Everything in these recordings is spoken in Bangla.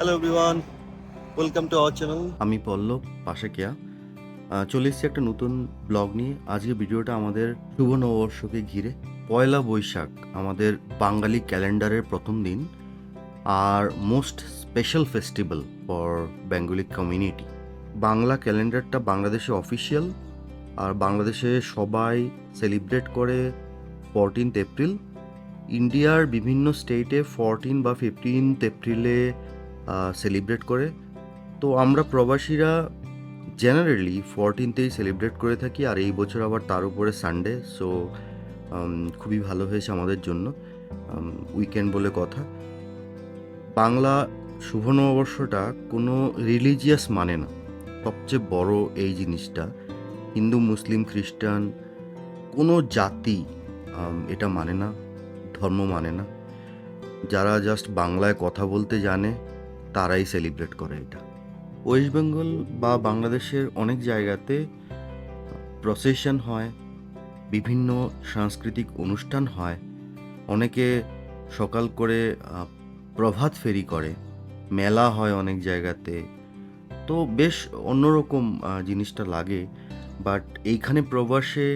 Hello everyone welcome to our channel আমি পল্লব, পাশে কেয়া। চলে এসেছি একটা নতুন ব্লগ নিয়ে। আজকে ভিডিওটা আমাদের শুভ নববর্ষকে ঘিরে। পয়লা বৈশাখ, আমাদের বাঙালি ক্যালেন্ডারের প্রথম দিন আর most special festival for Bengali community. Bangla ক্যালেন্ডারটা বাংলাদেশে অফিসিয়াল আর বাংলাদেশে সবাই সেলিব্রেট করে ফোরটিন্থ এপ্রিল। ইন্ডিয়ার বিভিন্ন স্টেটে ফোরটিন বা ফিফটিন্থ এপ্রিলে সেলিব্রেট করে। তো আমরা প্রবাসীরা জেনারেলি ফোরটিনতেই সেলিব্রেট করে থাকি আর এই বছর আবার তার উপরে সানডে সো খুবই ভালো হয়েছে আমাদের জন্য উইকেন্ড বলে কথা। বাংলা শুভ নববর্ষটা কোনো রিলিজিয়াস মানে না। সবচেয়ে বড় এই জিনিসটা, হিন্দু, মুসলিম, খ্রিস্টান, কোনো জাতি এটা মানে না, ধর্ম মানে না। যারা জাস্ট বাংলায় কথা বলতে জানে তারাই সেলিব্রেট করে এটা। ওয়েস্ট বেঙ্গল বা বাংলাদেশের অনেক জায়গাতে প্রসেশন হয়, বিভিন্ন সাংস্কৃতিক অনুষ্ঠান হয়, অনেকে সকাল করে প্রভাত ফেরি করে, মেলা হয় অনেক জায়গাতে। তো বেশ অন্যরকম জিনিসটা লাগে বাট এইখানে প্রবাসে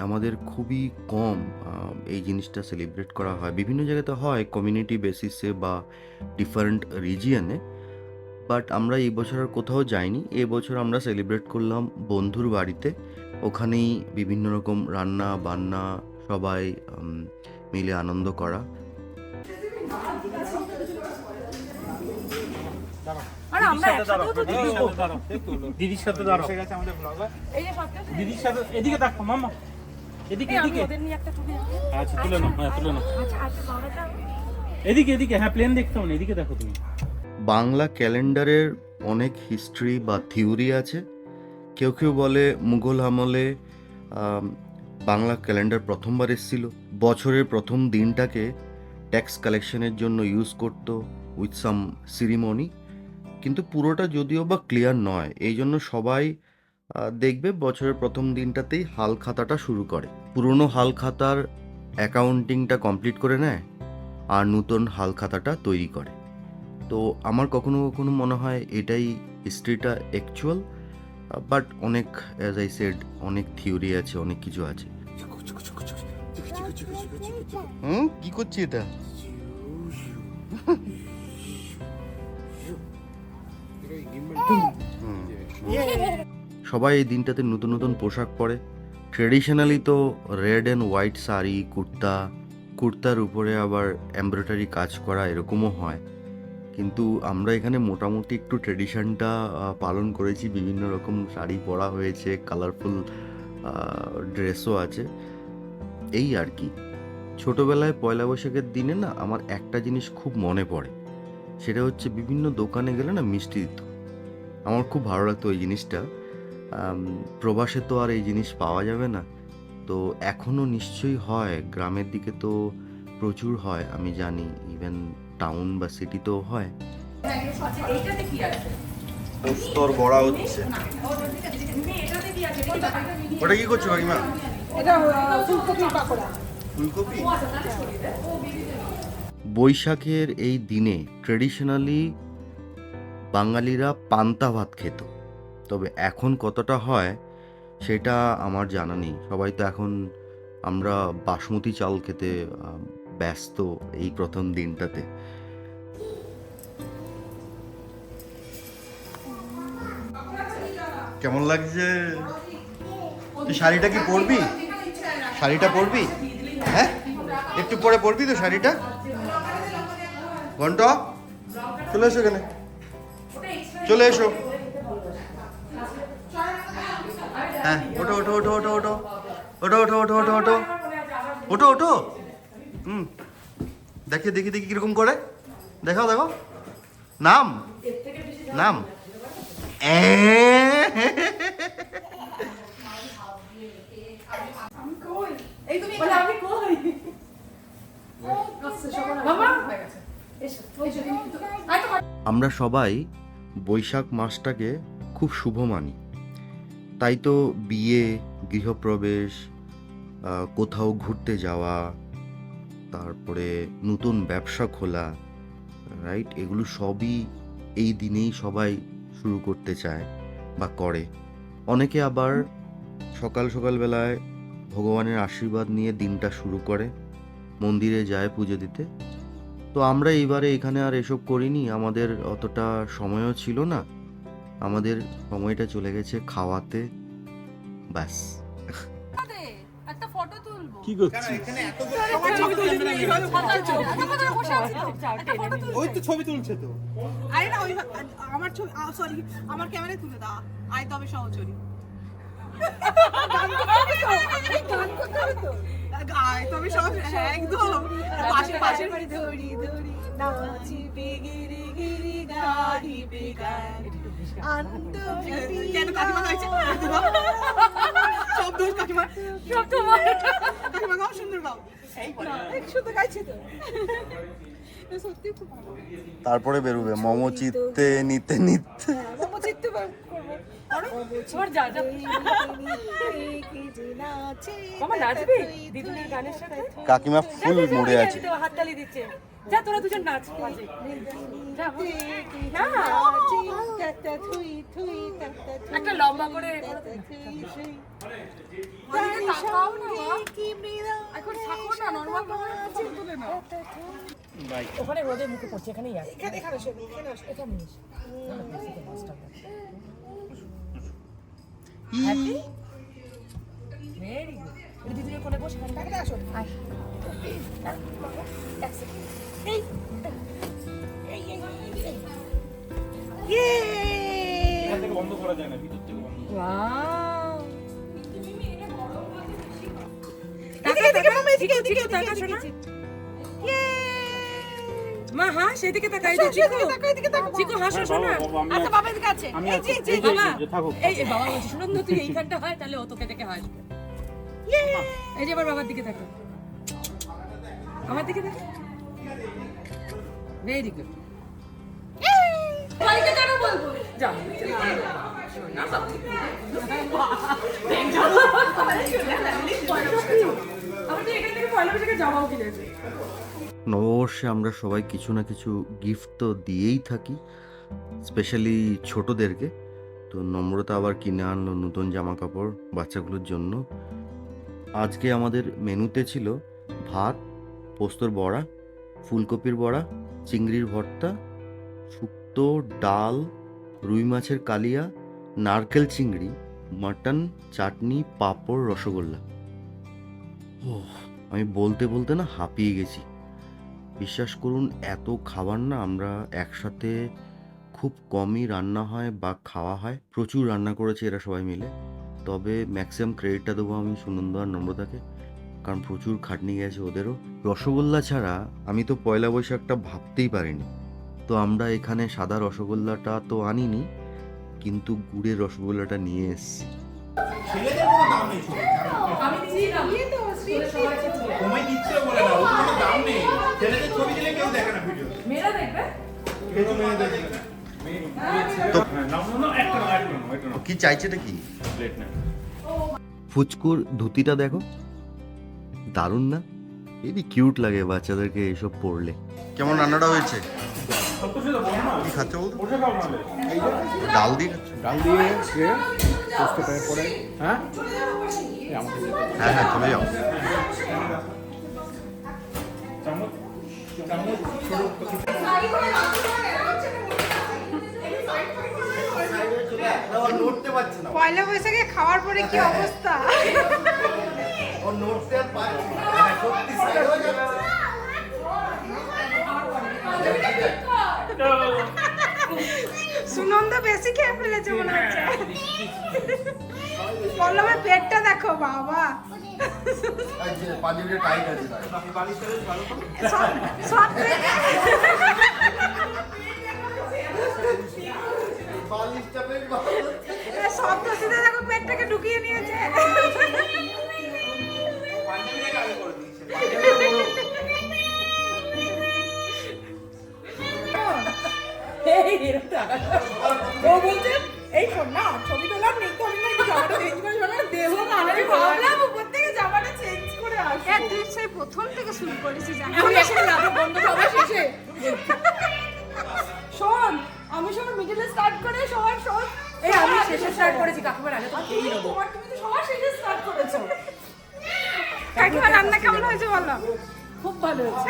আমাদের খুবই কম এই জিনিসটা সেলিব্রেট করা হয়। বিভিন্ন জায়গাতে হয় কমিউনিটি বেসিসে বা ডিফারেন্ট রিজিয়নে বাট আমরা এই বছর আর কোথাও যাইনি। এ বছর আমরা সেলিব্রেট করলাম বন্ধুর বাড়িতে। ওখানেই বিভিন্ন রকম রান্না, বান্না, সবাই মিলে আনন্দ করা। আর আমরা একসাথেও তো দিদি দিদির সাথে দাঁড়াও। এই যে সবটা দিদির সাথে এদিকে দেখো মামা এদিকে এদিকে। ওদের নিয়ে একটা ছবি আচ্ছা তুলে নাও হ্যাঁ তুলে নাও। আচ্ছা আচ্ছা বাবাটা এদিকে এদিকে হ্যাঁ প্লেন দেখতে হবে এদিকে দেখো তুমি। বাংলা ক্যালেন্ডারের অনেক হিস্ট্রি বা থিওরি আছে। কেউ কেউ বলে মুঘল আমলে বাংলা ক্যালেন্ডার প্রথমবার এসেছিল। বছরের প্রথম দিনটাকে ট্যাক্স কালেকশনের জন্য ইউজ করতো উইথ সাম সিরিমনি কিন্তু পুরোটা যদিও বা ক্লিয়ার নয় এই জন্য সবাই দেখবে বছরের প্রথম দিনটাতেই হাল খাতাটা শুরু করে। পুরনো হাল খাতার অ্যাকাউন্টিংটা কমপ্লিট করে নেয় আর নতুন হাল খাতাটা তৈরি করে। তো আমার কখনো কখনো মনে হয় এটাই হিস্ট্রিটা অ্যাকচুয়াল বাট অনেক অ্যাজ আই সেড অনেক থিওরি আছে অনেক কিছু আছে। হুম? কি করছি এটা? সবাই এই দিনটাতে নতুন নতুন পোশাক পরে। ট্রেডিশনালি তো red and white sari, kurta, কুর্তার উপরে আবার এমব্রয়ডারি কাজ করা এরকমও হয়। কিন্তু আমরা এখানে মোটামুটি একটু ট্রেডিশনটা পালন করেছি। বিভিন্ন রকম শাড়ি পরা হয়েছে কালারফুল ড্রেসও আছে। এই আর কি। ছোটোবেলায় পয়লা বৈশাখের দিনে না আমার একটা জিনিস খুব মনে পড়ে। সেটা হচ্ছে বিভিন্ন দোকানে গেলে না মিষ্টি দিত। আমার খুব ভালো লাগতো ওই জিনিসটা। প্রবাসে তো আর এই জিনিস পাওয়া যাবে না। তো এখনও নিশ্চয়ই হয় গ্রামের দিকে তো প্রচুর হয় আমি জানি। ইভেন টাউন বা সিটিতেও হয়। এইটাতে কি আছে স্তর বড়া হচ্ছে। এটাতে কি আছে এটা ওটা কি করছ কাকিমা? এটা ফুলকপির পাকোড়া। ফুলকপি? বৈশাখের এই দিনে ট্রেডিশনালি বাঙালিরা পান্তা ভাত খেত। তবে এখন কতটা হয় সেটা আমার জানা নেই। সবাই তো এখন আমরা বাসমতি চাল খেতে ব্যস্ত এই প্রথম দিনটাতে। কেমন লাগছে? তুই শাড়িটা কি পরবি? শাড়িটা পরবি? হ্যাঁ? একটু পরে পরবি তো শাড়িটা? ঘন্ট? চলে এসো এখানে। চলে এসো। হ্যাঁ ওটো ওটো ওটো ওটো ওটো ওটো ওটো ওটো ওটো ওটো ওটো ওটো হুম। দেখি দেখি দেখি কীরকম করে। দেখাও দেখো নাম। নাম। আমরা সবাই বৈশাখ মাসটাকে খুব শুভ মানি। তাই তো বিয়ে, গৃহপ্রবেশ কোথাও ঘুরতে যাওয়া, তারপরে নতুন ব্যবসা খোলা রাইট এগুলো সবই এই দিনেই সবাই শুরু করতে চায় বা করে। অনেকে আবার সকাল সকালবেলায় ভগবানের আশীর্বাদ নিয়ে দিনটা শুরু করে। মন্দিরে যায় পুজো দিতে। তো আমরা এইবারে এখানে আর এসব করিনি আমাদের অতটা সময়ও ছিল না। আমাদের সময়টা চলে গেছে খাওয়াতে। ব্যাস। একটা কি ওই তো ছবি তুলছে তো। আরে না ওই আমার ছবি সরি আমার ক্যামেরায় তুলে দাও। আয় তবে সহচরি তবে সহচরি হ্যাঁ একদম। পাশে বাড়ি ধরি ধরি নাচি বেগিরি গিরি গাড়ি বেগান কেন কাকিমা গাইছে সব দোষ কাকিমা সব তোমার কাকিমা গাও সুন্দর গাও গাইছে তো। তারপরে বেরোবে। মম চিত্তে নিতে। নিতে মোমো চিত্তে কাকিমা ফুল মরে আছে। হাততালি দিচ্ছে। যা তোরা দুজন নাচ একটা লম্বা করে ওখানে রোদে মুখে পড়ছে এখানেই এখানে এখানে এখানে এসে। ভেরি গুড দিদির কোলে বসে এখানে আসো। এখান থেকে বন্ধ করা যায় না ভিতর থেকে বন্ধ মামা, এদিকে, এদিকে, এদিকে, তাকা এদিকে, শোনা। এদিকে। মা হ্যাঁ সেদিকে তাকাই আসো, চিকু এদিকে তাকাও, এদিকে তাকাও। চিকু হাসো শোনা। আচ্ছা বাবা এদিকে আছে। এই যে, এই যে, বাবা এই বাবা বলছি শুনুন না তুই এইখানটা হয় তাহলে ও তোকে দেখে হাসবে এই যে এবার বাবার দিকে তাকা আমার দিকে তাকা ভেরি গুড ভাইকে কেন বলব? যা না বাবা। আমি তো এখান থেকে পয়লা বৈশাখে জামাও কিনেছি নববর্ষে আমরা সবাই কিছু না কিছু গিফট তো দিয়েই থাকি স্পেশালি ছোটদেরকে। তো নম্রতা আবার কিনে আনলো নতুন জামা কাপড় বাচ্চাগুলোর জন্য। আজকে আমাদের মেনুতে ছিল ভাত, পোস্তর বড়া, ফুলকপির বড়া, চিংড়ির ভর্তা, শুক্তো, ডাল, রুই মাছের কালিয়া, নারকেল চিংড়ি, মাটন, চাটনি, পাঁপড়, রসগোল্লা। ও আমি বলতে বলতে না হাঁপিয়ে গেছি। বিশ্বাস করুন এত খাবার না আমরা একসাথে খুব কমই রান্না হয় বা খাওয়া হয়। প্রচুর রান্না করেছে এরা সবাই মিলে। তবে ম্যাক্সিমাম ক্রেডিটটা দেবো আমি সুনন্দ আর নম্রতাকে কারণ প্রচুর খাটনি গেছে ওদেরও। রসগোল্লা ছাড়া আমি তো পয়লা বৈশাখটা ভাবতেই পারিনি। তো আমরা এখানে সাদা রসগোল্লাটা তো আনিনি কিন্তু গুড়ের রসগোল্লাটা নিয়ে এসেছি। আমি ছিলাম সবাই ছিল তোমায় দিচ্ছে। বলে। না ওর দাম নেই। একটা নাও কি চাইছেটা কি? ফুচকুর ধুতিটা দেখো। দারুণ না? এই কিউট লাগে বাচ্চাদেরকে এসব পরলে। কেমন রান্নাটা হয়েছে? কি খাচ্ছে বলতো ডাল দিয়ে ডাল দিয়ে পরে হ্যাঁ। হ্যাঁ হ্যাঁ চলে যাও। পয়লা বৈশাখে খাওয়ার পরে কি অবস্থা? ও নড়তে আর পারছে না। সত্যি। বেশি খেয়ে ফেলেছে মনে হচ্ছে। পল্লবের পেটটা দেখো বাবা। দোষীতে দেখো পেটটাকে ঢুকিয়ে নিয়েছে। টাকা ও বলছে এই শোন না ছবি তোলার নেই তো আমি নাকি জামাটা চেঞ্জ করে জামা দেবো না আমি ভাবলাম উপর থেকে জামাটা চেঞ্জ করে আসব। হ্যাঁ সেই প্রথম থেকে শুরু করেছিস এখন এখন লাভে বন্ধ সবার শেষে শোন আমি সবার মিডিলে স্টার্ট করে সবার শোন এই আমি শেষে স্টার্ট করেছি কাকিমার আগে তো তুমি তোমার তুমি তো সবার শেষে স্টার্ট করেছ। কাকিমা রান্না কেমন হয়েছে বলো? খুব ভালো হয়েছে।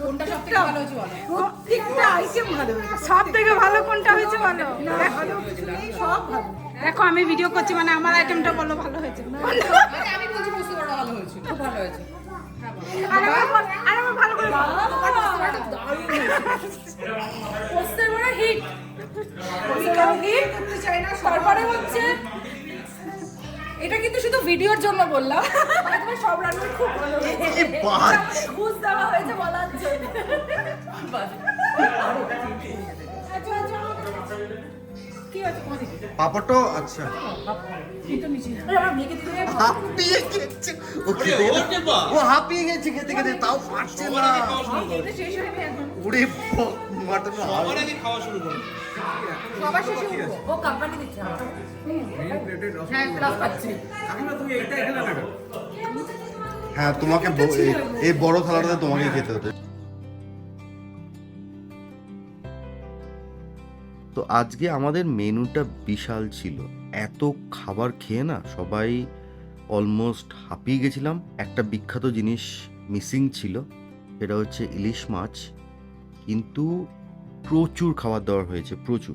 কোনটা ভালো হয়েছে বলো? প্রত্যেকটা আইটেম ভালো হয়েছে। সব ভালো কোনটা হয়েছে বলো? ভালো সব ভালো। দেখো আমি ভিডিও করছি মানে আমার আইটেমটা বলো ভালো হয়েছে। মানে আমি বলছি বুঝতে পারো ভালো হয়েছে খুব ভালো হয়েছে। আর আমার আর আমার ভালো করে বলো। বড় হিট। হিট করতে চাই না তারপরে হচ্ছে এটা কিন্তু শুধু ভিডিওর জন্য বললাম। মানে তোমার সব রান্না খুব ভালো হয়েছে। ঘুষ দেওয়া হয়েছে বলার জন্য। আচ্ছা, আচ্ছা, আচ্ছা। হাঁপিয়ে গেছে। ও খেতে খেতে- হাঁপিয়ে গেছে খেতে খেতে তাও পারছে না। মাটন সবার শেষে ও কোম্পানি দিচ্ছে হ্যাঁ কাকিমা তুমি এইটা এখানে রাখো। হ্যাঁ তোমাকে এই- বড় থালাটাতে তোমাকে খেতে হতো। তো আজকে আমাদের মেনুটা বিশাল ছিল। এত খাবার খেয়ে না সবাই অলমোস্ট হাঁপিয়ে গেছিলাম। একটা বিখ্যাত জিনিস মিসিং ছিল সেটা হচ্ছে ইলিশ মাছ। কিন্তু প্রচুর খাবার দাবার হয়েছে প্রচুর।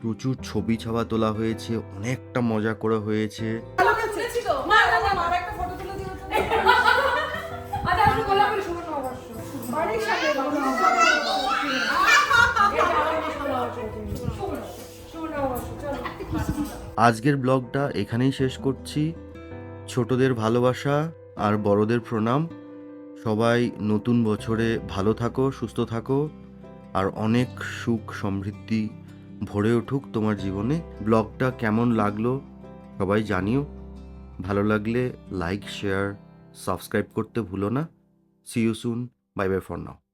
প্রচুর ছবি ছাবা তোলা হয়েছে অনেকটা মজা করা হয়েছে। আচ্ছা আজকের ব্লগটা এখানেই শেষ করছি। ছোটদের ভালোবাসা আর বড়দের প্রণাম। সবাই নতুন বছরে ভালো থাকো সুস্থ থাকো। আর অনেক সুখ সমৃদ্ধি ভরে উঠুক তোমার জীবনে। ব্লগটা কেমন লাগল সবাই জানিও। ভালো লাগলে লাইক শেয়ার সাবস্ক্রাইব করতে ভুলো না। See you soon bye bye for now